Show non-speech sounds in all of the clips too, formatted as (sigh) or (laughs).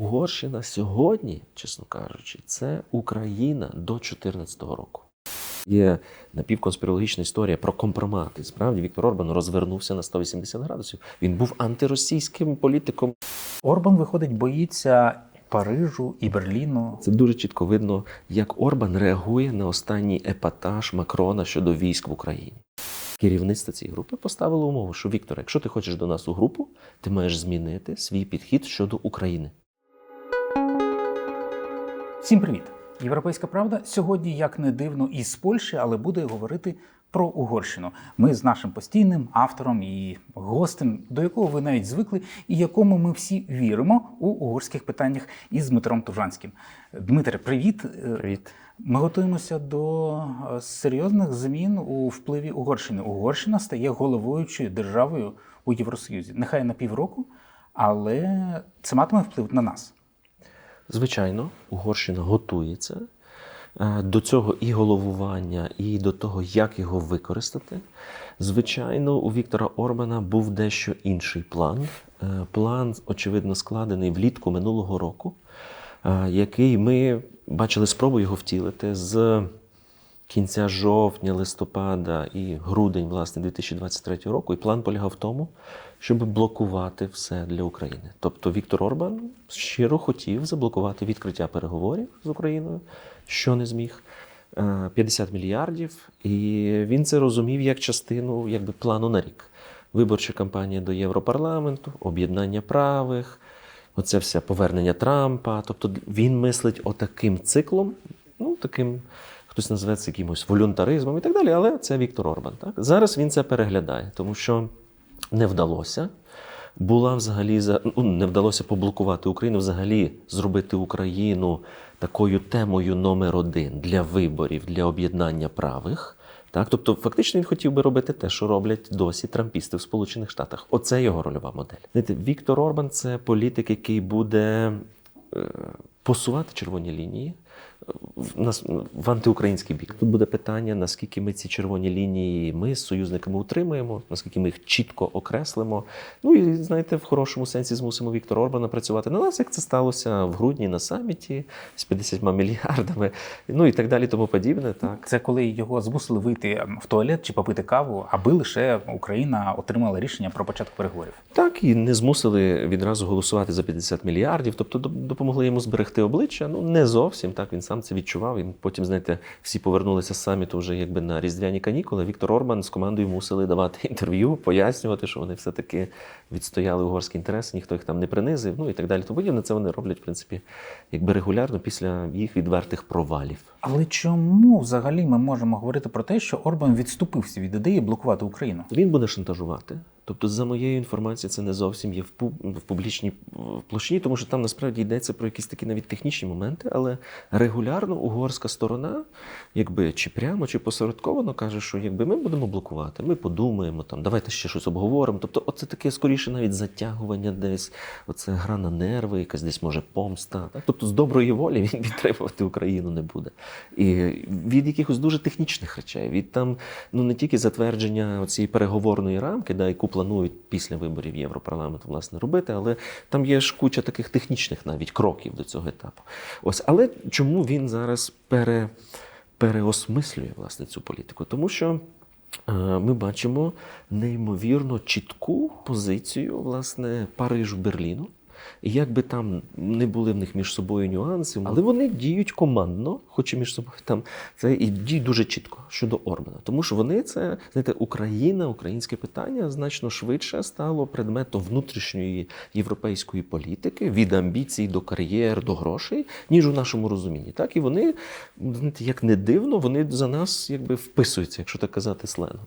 Угорщина сьогодні, чесно кажучи, це Україна до 2014 року. Є напівконспірологічна історія про компромати. Справді Віктор Орбан розвернувся на 180 градусів. Він був антиросійським політиком. Орбан, виходить, боїться Парижу і Берліну. Це дуже чітко видно, як Орбан реагує на останній епатаж Макрона щодо військ в Україні. Керівництво цієї групи поставило умову, що Віктор, якщо ти хочеш до нас у групу, ти маєш змінити свій підхід щодо України. Всім привіт! Європейська правда сьогодні, як не дивно, із Польщі, але буде говорити про Угорщину. Ми з нашим постійним автором і гостем, до якого ви навіть звикли, і якому ми всі віримо у угорських питаннях із Дмитром Тужанським. Дмитре, привіт! Привіт. Ми готуємося до е, серйозних змін у впливі Угорщини. Угорщина стає головуючою державою у Євросоюзі. Нехай на півроку, але це матиме вплив на нас. Звичайно, Угорщина готується е, до цього і головування, і до того, як його використати. Звичайно, у Віктора Орбана був дещо інший план. Е, План, очевидно, складений влітку минулого року, е, який ми бачили спробу його втілити з кінця жовтня, листопада і грудень, власне, 2023 року. І план полягав в тому, щоб блокувати все для України. Тобто Віктор Орбан щиро хотів заблокувати відкриття переговорів з Україною, що не зміг. Е, 50 мільярдів, і він це розумів як частину якби, плану на рік. Виборча кампанія до Європарламенту, об'єднання правих, оце все повернення Трампа. Тобто він мислить отаким циклом, ну таким, хтось називає це якимось волюнтаризмом і так далі. Але це Віктор Орбан. Так? Зараз він це переглядає, тому що не вдалося. Була взагалі за ну, не вдалося поблокувати Україну, взагалі зробити Україну такою темою номер один для виборів, для об'єднання правих. Так, тобто, фактично він хотів би робити те, що роблять досі трампісти в Сполучених Штатах. Оце його рольова модель. Знаєте, Віктор Орбан це політик, який буде е, посувати червоні лінії в антиукраїнський бік. Тут буде питання, наскільки ми ці червоні лінії ми з союзниками утримуємо, наскільки ми їх чітко окреслимо. Ну і знаєте, в хорошому сенсі змусимо Віктора Орбана працювати на нас, як це сталося в грудні на саміті з 50 мільярдами, ну і так далі, тому подібне. Так Це коли його змусили вийти в туалет чи попити каву, аби лише Україна отримала рішення про початок переговорів. Так, і не змусили відразу голосувати за 50 мільярдів, тобто допомогли йому зберегти обличчя. Ну не зовсім так. Він сам це відчував. І потім, знаєте, всі повернулися з саміту вже якби на різдвяні канікули. Віктор Орбан з командою мусили давати (laughs) інтерв'ю, пояснювати, що вони все-таки відстояли угорські інтереси, ніхто їх там не принизив, ну і так далі. Тому подібне це вони роблять, в принципі, якби регулярно після їх відвертих провалів. Але чому взагалі ми можемо говорити про те, що Орбан відступився від ідеї блокувати Україну? Він буде шантажувати. Тобто, за моєю інформацією, це не зовсім є в пуб- в публічній площині, тому що там насправді йдеться про якісь такі навіть технічні моменти, але регулярно угорська сторона, якби чи прямо, чи посередковано каже, що якби ми будемо блокувати, ми подумаємо там, давайте ще щось обговоримо. Тобто, оце таке скоріше навіть затягування десь, оце гра на нерви, якась десь може помста. Так? Тобто, з доброї волі він (laughs) підтримувати Україну не буде. І від якихось дуже технічних речей, від там ну не тільки затвердження цієї переговорної рамки, да, яку планують після виборів Європарламенту власне робити, але там є ж куча таких технічних навіть кроків до цього етапу. Ось, але чому він зараз пере, переосмислює власне цю політику? Тому що. е, Ми бачимо неймовірно чітку позицію власне Парижу Берліну. І як би там не були в них між собою нюанси, але вони діють командно, хоч і між собою там це і діють дуже чітко щодо Орбана. Тому що вони це знаєте, Україна, українське питання значно швидше стало предметом внутрішньої європейської політики від амбіцій до кар'єр, до грошей, ніж у нашому розумінні. Так і вони, знаєте, як не дивно, вони за нас якби вписуються, якщо так казати сленгом.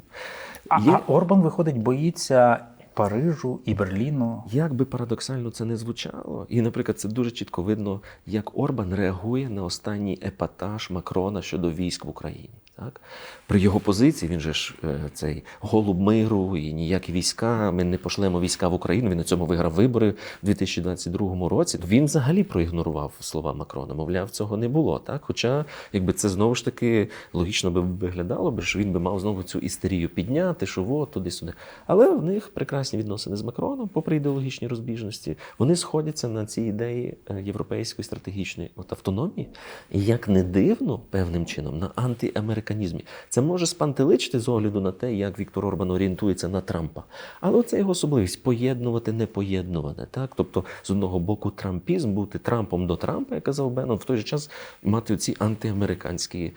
А, Є- а Орбан, виходить, боїться Парижу і Берліну. Як би парадоксально це не звучало, і, наприклад, це дуже чітко видно, як Орбан реагує на останній епатаж Макрона щодо військ в Україні. Так? При його позиції він же ж е, цей голуб миру і ніякі війська. Ми не пошлемо війська в Україну. Він на цьому виграв вибори в 2022 році. Він взагалі проігнорував слова Макрона. Мовляв, цього не було. Так? Хоча, якби це знову ж таки логічно би виглядало, би, що він би мав знову цю істерію підняти, що от туди-сюди. Але в них прекрасні прекрасні відносини з Макроном, попри ідеологічні розбіжності, вони сходяться на цій ідеї е, європейської стратегічної от автономії. І як не дивно, певним чином, на антиамериканізмі. Це може спантеличити з огляду на те, як Віктор Орбан орієнтується на Трампа. Але це його особливість поєднувати непоєднуване. Так? Тобто, з одного боку, трампізм, бути Трампом до Трампа, як казав Беннон, в той же час мати ці антиамериканські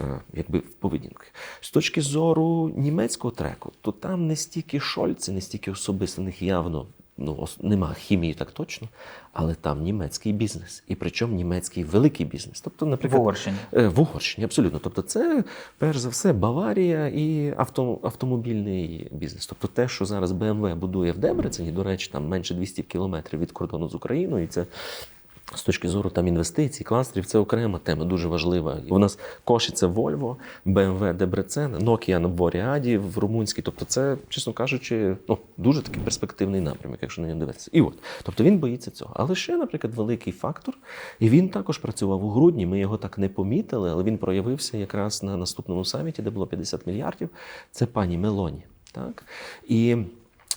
е, якби, поведінки. З точки зору німецького треку, то там не стільки Шольци, не стільки особисто в явно. Ну, нема хімії так точно, але там німецький бізнес, і причому німецький великий бізнес. Тобто, наприклад, В Угорщині. Е, В Угорщині, абсолютно. Тобто, це перш за все Баварія і авто, автомобільний бізнес. Тобто, те, що зараз БМВ будує в Дебрецені, до речі, там менше 200 кілометрів від кордону з Україною, і це. З точки зору там інвестицій, кластерів, це окрема тема, дуже важлива. У нас кошиться Volvo, BMW Дебрецен, Nokia на Боріаді в Румунській. Тобто, це, чесно кажучи, ну дуже такий перспективний напрямок, якщо на нього дивитися. І от, тобто він боїться цього. Але ще, наприклад, великий фактор, і він також працював у грудні. Ми його так не помітили, але він проявився якраз на наступному саміті, де було 50 мільярдів. Це пані Мелоні. Так? І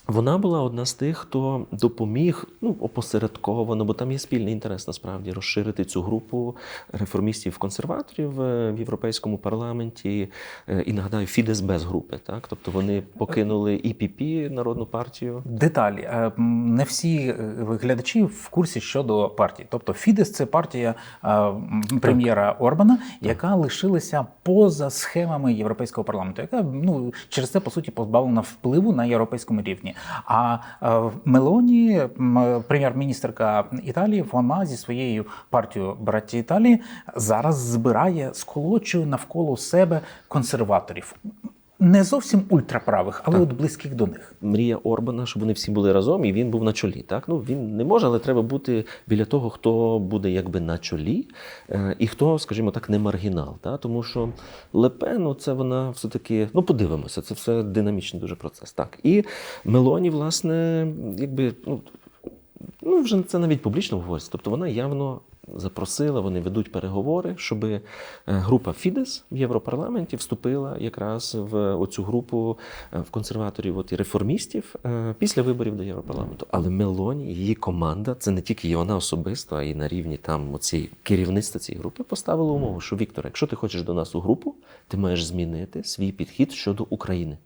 вона була одна з тих, хто допоміг ну, опосередковано, бо там є спільний інтерес насправді розширити цю групу реформістів-консерваторів е, в Європейському парламенті. Е, І нагадаю, Фідес без групи. Так? Тобто вони покинули ІПП, Народну партію. Деталі. Е, Не всі глядачі в курсі щодо партії. Тобто Фідес це партія прем'єра Орбана, яка лишилася поза схемами європейського парламенту, яка ну через це по суті позбавлена впливу на європейському рівні. А е, Мелоні, прем'єр-міністрка Італії, вона зі своєю партією браті Італії зараз збирає сколочує навколо себе консерваторів. Не зовсім ультраправих, але от близьких до них. Мрія Орбана, щоб вони всі були разом, і він був на чолі. Так ну він не може, але треба бути біля того, хто буде якби на чолі, е, і хто, скажімо так, не маргінал. Так? Тому що Лепен, ну, це вона все таки, ну подивимося, це все динамічний дуже процес. Так і Мелоні, власне, якби ну. Ну, вже це навіть публічно говориться. Тобто вона явно запросила, вони ведуть переговори, щоб е, група Фідес в Європарламенті вступила якраз в оцю групу е, в консерваторів от, і реформістів е, після виборів до Європарламенту. Але Мелоні, її команда, це не тільки і вона особисто, а й на рівні там оці керівництва цієї групи поставили умову, що Віктор, якщо ти хочеш до нас у групу, ти маєш змінити свій підхід щодо України.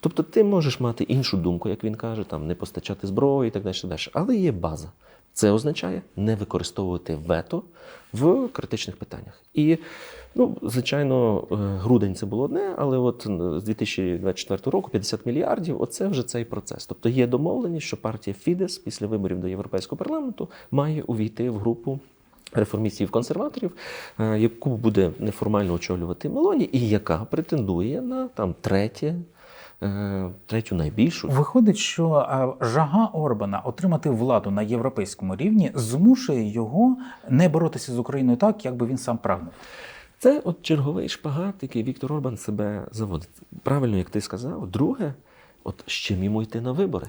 Тобто ти можеш мати іншу думку, як він каже, там не постачати зброю і так далі. далі. Але є база. Це означає не використовувати вето в критичних питаннях. І, ну, звичайно, е, грудень це було одне, але от з 2024 року 50 мільярдів оце вже цей процес. Тобто є домовленість, що партія Фідес після виборів до Європейського парламенту має увійти в групу реформістів-консерваторів, е, яку буде неформально очолювати Мелоні, і яка претендує на там третє, третю найбільшу. Виходить, що е, жага Орбана отримати владу на європейському рівні змушує його не боротися з Україною так, як би він сам прагнув. Це от черговий шпагат, який Віктор Орбан себе заводить. Правильно, як ти сказав. Друге, от з чим йому йти на вибори.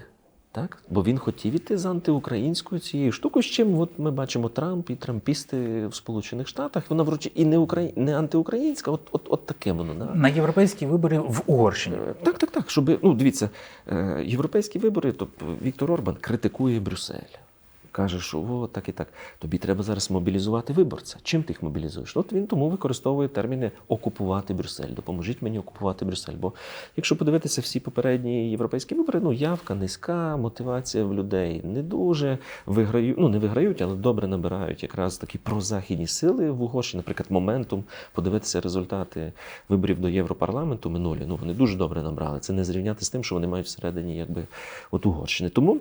Так? Бо він хотів іти з антиукраїнською цією штукою, з чим от ми бачимо Трамп і трампісти в Сполучених Штатах. Вона вручі і не Украї... не антиукраїнська, от, от, от таке воно. Да? На європейські вибори в Угорщині. Е, Так, так, так. Щоб, ну, дивіться, е, європейські вибори, тобто Віктор Орбан критикує Брюссель. Каже, що о, так і так. Тобі треба зараз мобілізувати виборця. Чим ти їх мобілізуєш? От він тому використовує терміни окупувати Брюссель. Допоможіть мені окупувати Брюссель. Бо якщо подивитися всі попередні європейські вибори, ну явка низька, мотивація в людей не дуже виграють, ну не виграють, але добре набирають якраз такі прозахідні сили в Угорщині, наприклад, моментум подивитися результати виборів до Європарламенту минулі. Ну вони дуже добре набрали. Це не зрівняти з тим, що вони мають всередині, якби от Угорщини. Тому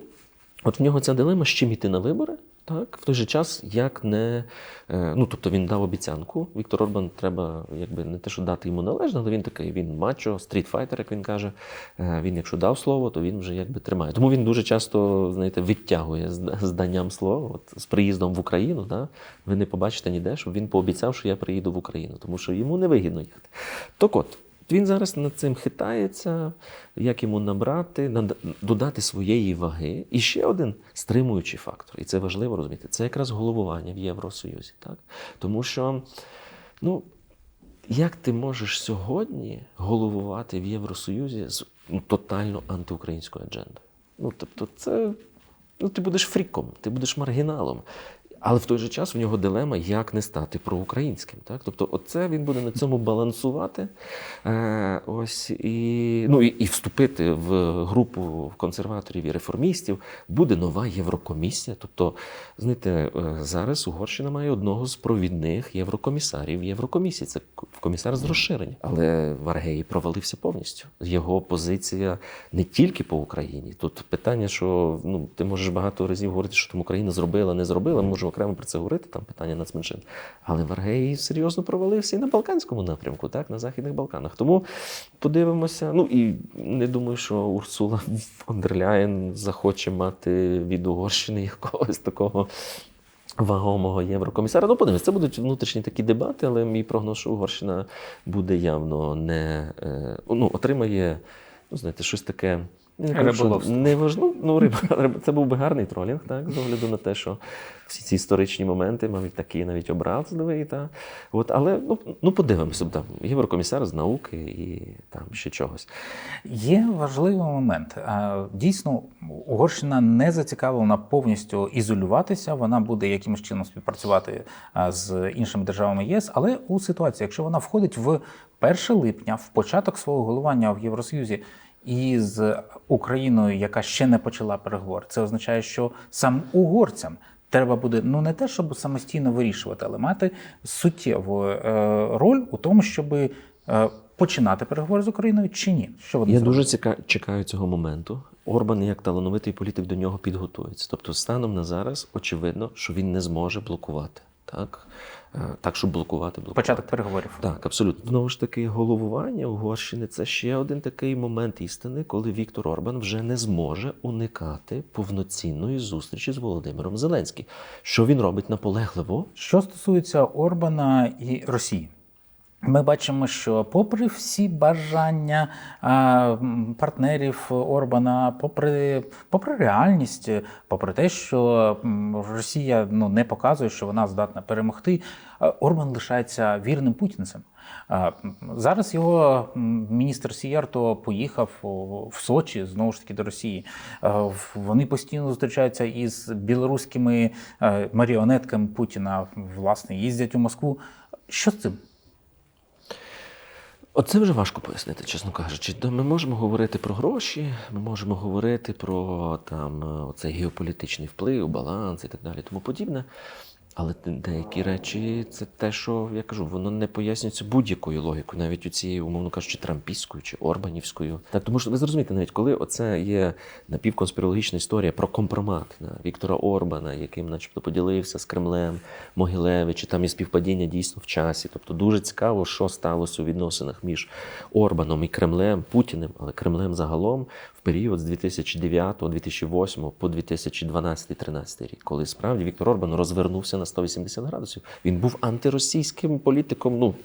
от в нього ця дилема, з чим іти на вибори. Так, в той же час, як не е, ну тобто він дав обіцянку. Віктор Орбан треба, якби не те, що дати йому належне, але він такий, він мачо, стрітфайтер, як він каже. Е, Він, якщо дав слово, то він вже якби тримає. Тому він дуже часто, знаєте, відтягує з з данням слова. От з приїздом в Україну, да, ви не побачите ніде, щоб він пообіцяв, що я приїду в Україну, тому що йому не вигідно їхати. Так от. Він зараз над цим хитається, як йому набрати, додати своєї ваги. І ще один стримуючий фактор, і це важливо розуміти, це якраз головування в Євросоюзі. Так? Тому що, ну, як ти можеш сьогодні головувати в Євросоюзі з ну, тотально антиукраїнською аджендою? Ну, тобто, це ну, ти будеш фріком, ти будеш маргіналом. Але в той же час в нього дилема, як не стати проукраїнським. Так? Тобто, оце він буде на цьому балансувати. Е, ось, і, ну, і, і вступити в групу консерваторів і реформістів. Буде нова Єврокомісія. Тобто, знаєте, е, зараз Угорщина має одного з провідних єврокомісарів Єврокомісії. Це комісар з розширення. Але Варгеї провалився повністю. Його позиція не тільки по Україні. Тут питання, що ну, ти можеш багато разів говорити, що там Україна зробила, не зробила. Ми можемо окремо про це говорити, там питання нацменшин. Але Варгей серйозно провалився і на Балканському напрямку, так, на Західних Балканах. Тому подивимося. Ну і не думаю, що Урсула фон дер Ляєн захоче мати від Угорщини якогось такого. Вагомого єврокомісара. Ну, подивимось, це будуть внутрішні такі дебати, але мій прогноз, що Угорщина буде явно не е, ну, отримає, ну, знаєте, щось таке. Кажу, не важливо. Ну, риба, (laughs) риба, це був би гарний тролінг, так, з огляду на те, що всі ці історичні моменти, мабуть, такі навіть образливі. Та. От, але ну, ну, подивимося, там, єврокомісар з науки і там ще чогось. Є важливий момент. Дійсно, Угорщина не зацікавлена повністю ізолюватися. Вона буде якимось чином співпрацювати з іншими державами ЄС. Але у ситуації, якщо вона входить в 1 липня, в початок свого головування в Євросоюзі. І з Україною, яка ще не почала переговори, це означає, що сам угорцям треба буде ну не те, щоб самостійно вирішувати, але мати суттєву е, роль у тому, щоб е, починати переговори з Україною чи ні. Що вони Я зроблять? дуже ціка... чекаю цього моменту. Орбан, як талановитий політик, до нього підготується. Тобто, станом на зараз очевидно, що він не зможе блокувати. Так, Е, так щоб блокувати, блокувати. початок переговорів. Так, абсолютно. Знову ж таки, головування Угорщини це ще один такий момент істини, коли Віктор Орбан вже не зможе уникати повноцінної зустрічі з Володимиром Зеленським. Що він робить наполегливо? Що стосується Орбана і Росії, ми бачимо, що попри всі бажання партнерів Орбана, попри, попри реальність, попри те, що Росія ну, не показує, що вона здатна перемогти, Орбан лишається вірним путінцем. Зараз його міністр Сіярто поїхав в Сочі знову ж таки до Росії. Е, Вони постійно зустрічаються із білоруськими е, маріонетками Путіна. Власне, їздять у Москву. Що з цим? Оце вже важко пояснити, чесно кажучи. Ми можемо говорити про гроші, ми можемо говорити про там оцей геополітичний вплив, баланс і так далі, тому подібне. Але деякі речі це те, що я кажу, воно не пояснюється будь-якою логікою, навіть у цією, умовно кажучи, трампійською чи орбанівською. Так, тому що ви зрозумієте, навіть коли оце є напівконспірологічна історія про компромат на Віктора Орбана, яким, начебто, поділився з Кремлем, Могилевич, там є співпадіння дійсно в часі. Тобто дуже цікаво, що сталося у відносинах між Орбаном і Кремлем, Путіним, але Кремлем загалом період з 2009, 2008 по 2012-13 рік, коли справді Віктор Орбан розвернувся на 180 градусів. Він був антиросійським політиком. Ну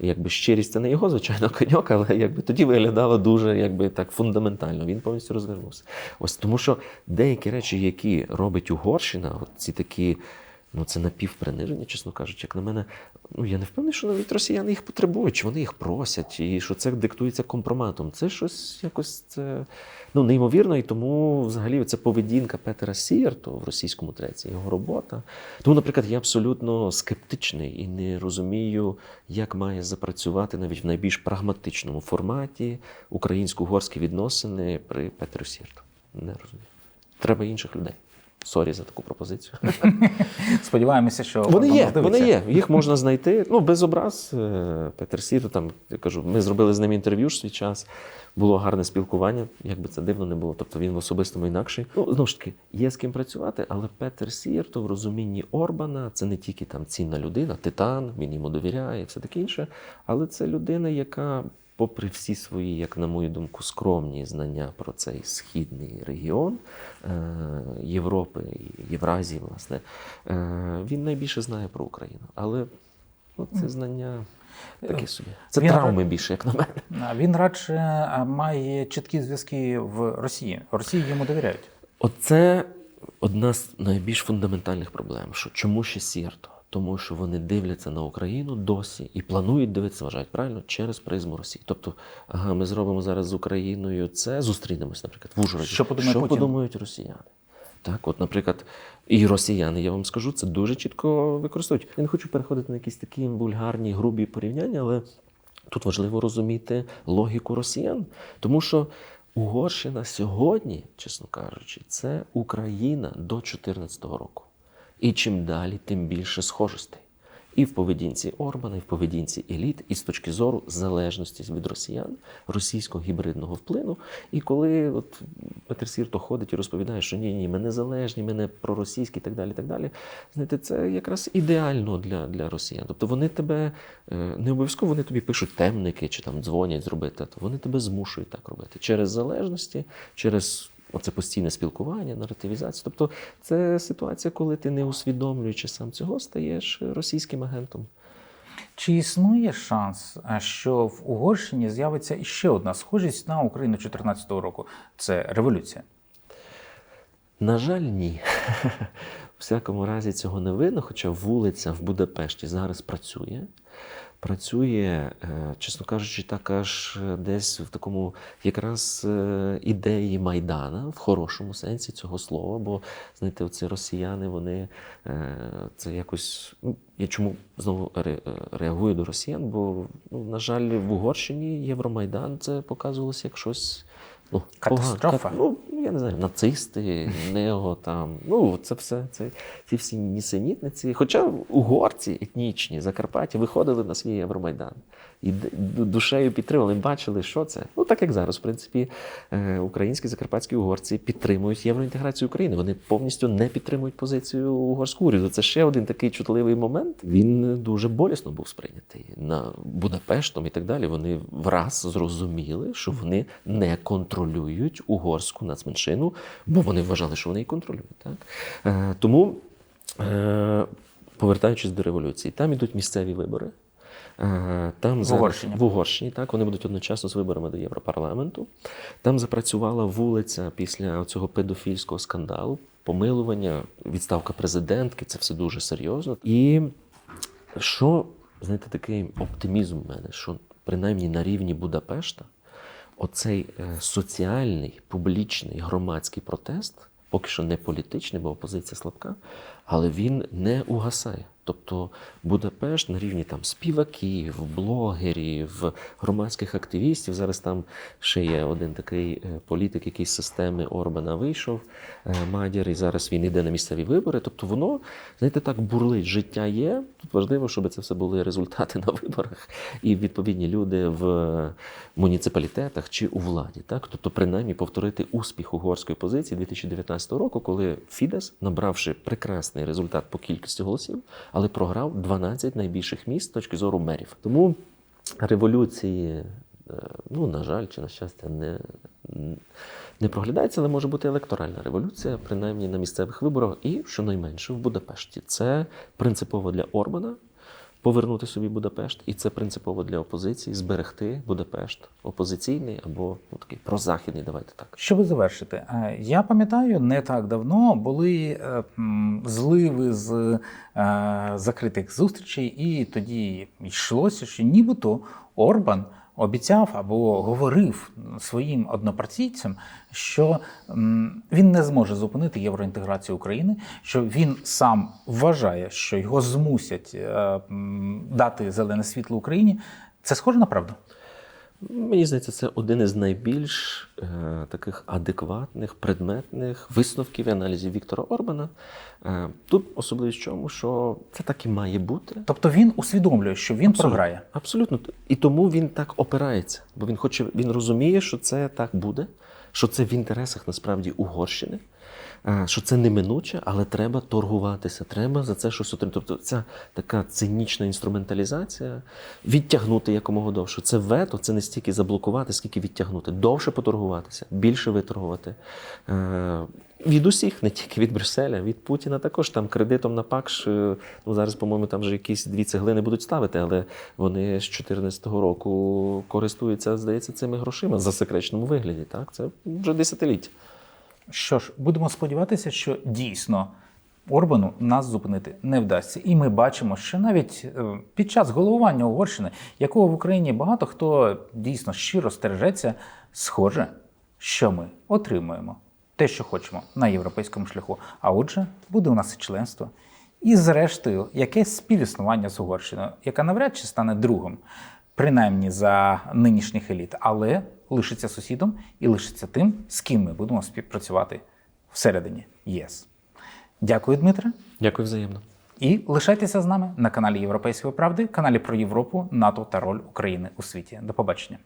якби щирість це не його, звичайно, коньок, але якби тоді виглядало дуже якби так фундаментально. Він повністю розвернувся. Ось тому, що деякі речі, які робить Угорщина, ці такі. Ну, це напівприниження, чесно кажучи, як на мене. Ну, я не впевнений, що навіть росіяни їх потребують, чи вони їх просять, і що це диктується компроматом. Це щось якось це ну, неймовірно, і тому взагалі це поведінка Петера Сієрто в російському треці, його робота. Тому, наприклад, я абсолютно скептичний і не розумію, як має запрацювати навіть в найбільш прагматичному форматі українсько-угорські відносини при Петру Сієрто. Не розумію. Треба інших людей. Сорі за таку пропозицію. (laughs) Сподіваємося, що Вони є, роздивиться. вони є. Їх можна знайти. Ну, без образ. Е, Петер Сіро, там, я кажу, ми зробили з ним інтерв'ю ж свій час. Було гарне спілкування, як би це дивно не було. Тобто він в особистому інакший. Ну, знову ж таки, є з ким працювати, але Петер Сірто в розумінні Орбана це не тільки там цінна людина, титан, він йому довіряє, все таке інше. Але це людина, яка, попри всі свої, як на мою думку, скромні знання про цей східний регіон е, Європи і Євразії, власне, е, він найбільше знає про Україну. Але ну, це знання такі собі. Це Він- травми більше, як на мене. Він радше має чіткі зв'язки в Росії. В Росії йому довіряють. Оце одна з найбільш фундаментальних проблем. Що чому ще Сірто? Тому що вони дивляться на Україну досі і планують дивитися, вважають правильно через призму Росії. Тобто, ага, ми зробимо зараз з Україною це, зустрінемось, наприклад, в Ужгороді. Що подумає що Путін? подумають росіяни? Так, от, наприклад, і росіяни, я вам скажу, це дуже чітко використовують. Я не хочу переходити на якісь такі вульгарні, грубі порівняння, але тут важливо розуміти логіку росіян. Тому що Угорщина сьогодні, чесно кажучи, це Україна до 2014 року. І чим далі, тим більше схожостей. І в поведінці Орбана, і в поведінці еліт, і з точки зору залежності від росіян, російського гібридного вплину. І коли от Петер Сірто ходить і розповідає, що ні, ні, ми незалежні, ми не проросійські і так далі. так далі. Знаєте, це якраз ідеально для, для росіян. Тобто вони тебе е, не обов'язково вони тобі пишуть темники чи там дзвонять зробити, то вони тебе змушують так робити через залежності, через. Оце постійне спілкування, наративізація. Тобто це ситуація, коли ти не усвідомлюючи сам цього, стаєш російським агентом. Чи існує шанс, е, що в Угорщині з'явиться іще одна схожість на Україну 2014 року? Це революція. На жаль, ні. У (laughs) всякому разі цього не видно, хоча вулиця в Будапешті зараз працює. Працює, е, чесно кажучи, так аж десь в такому якраз е, ідеї Майдана, в хорошому сенсі цього слова. Бо знаєте, оці росіяни, вони е, це якось. Ну, я чому знову ре- е, реагую до росіян? Бо, ну, на жаль, в Угорщині Євромайдан це показувалося як щось. Ну, Катастрофа. Ну, я не знаю, нацисти, (laughs) нео там. Ну, це все, це ці всі нісенітниці. Хоча угорці етнічні, Закарпаття виходили на свій Євромайдан і душею підтримали, бачили, що це. Ну, так як зараз, в принципі, е, українські закарпатські угорці підтримують євроінтеграцію України. Вони повністю не підтримують позицію угорського уряду. Це ще один такий чутливий момент. Він дуже болісно був сприйнятий на Будапештом і так далі. Вони враз зрозуміли, що вони не контролюють угорську нацменшину, бо вони вважали, що вони її контролюють. Так? Е, тому, е, повертаючись до революції, там ідуть місцеві вибори. Е, Там зараз- Угорщині. в Угорщині, так, вони будуть одночасно з виборами до Європарламенту. Там запрацювала вулиця після цього педофільського скандалу, помилування, відставка президентки, це все дуже серйозно. І що, знаєте, такий оптимізм в мене, що принаймні на рівні Будапешта оцей е, соціальний, публічний, громадський протест, поки що не політичний, бо опозиція слабка, але він не угасає. Тобто Будапешт на рівні там співаків, блогерів, громадських активістів. Зараз там ще є один такий е, політик, який з системи Орбана вийшов, е, Мадір, і зараз він йде на місцеві вибори. Тобто воно, знаєте, так бурлить. Життя є. Тут важливо, щоб це все були результати (laughs) на виборах і відповідні люди в муніципалітетах чи у владі. Так? Тобто, принаймні, повторити успіх угорської позиції 2019 року, коли Фідес, набравши прекрасний результат по кількості голосів, але програв 12 найбільших міст з точки зору мерів. Тому революції, е, ну, на жаль, чи на щастя, не, не проглядається, але може бути електоральна революція, принаймні на місцевих виборах, і щонайменше в Будапешті. Це принципово для Орбана. Повернути собі Будапешт, і це принципово для опозиції зберегти Будапешт опозиційний або ну, такий прозахідний, давайте так. Щоб завершити, е, я пам'ятаю, не так давно були е, зливи з е, закритих зустрічей, і тоді йшлося, що нібито Орбан обіцяв або говорив своїм однопартійцям, що він не зможе зупинити євроінтеграцію України, що він сам вважає, що його змусять е, дати зелене світло Україні. Це схоже на правду? Мені здається, це один із найбільш е, таких адекватних, предметних висновків і аналізів Віктора Орбана. Е, тут особливість в чому, що це так і має бути. Тобто він усвідомлює, що він Абсолютно. програє. Абсолютно. І тому він так опирається, бо він хоче, він розуміє, що це так буде, що це в інтересах насправді Угорщини, що це неминуче, але треба торгуватися, треба за це щось отримати. Тобто ця така цинічна інструменталізація відтягнути якомога довше. Це вето, це не стільки заблокувати, скільки відтягнути, довше поторгуватися, більше виторгувати. Від усіх, не тільки від Брюсселя, від Путіна також там кредитом на ПАКШ. е, Ну зараз, по-моєму, там вже якісь дві цеглини будуть ставити, але вони з 2014 року користуються, здається, цими грошима за секречному вигляді. Так, це вже десятиліття. Що ж, будемо сподіватися, що дійсно Орбану нас зупинити не вдасться. І ми бачимо, що навіть е, під час головування Угорщини, якого в Україні багато хто дійсно щиро стережеться, схоже, що ми отримуємо те, що хочемо на європейському шляху. А отже, буде у нас членство. І, зрештою, якесь співіснування з Угорщиною, яка навряд чи стане другом, принаймні за нинішніх еліт, але лишиться сусідом і лишиться тим, з ким ми будемо співпрацювати всередині ЄС. Дякую, Дмитре. Дякую взаємно. І лишайтеся з нами на каналі Європейської правди, каналі про Європу, НАТО та роль України у світі. До побачення.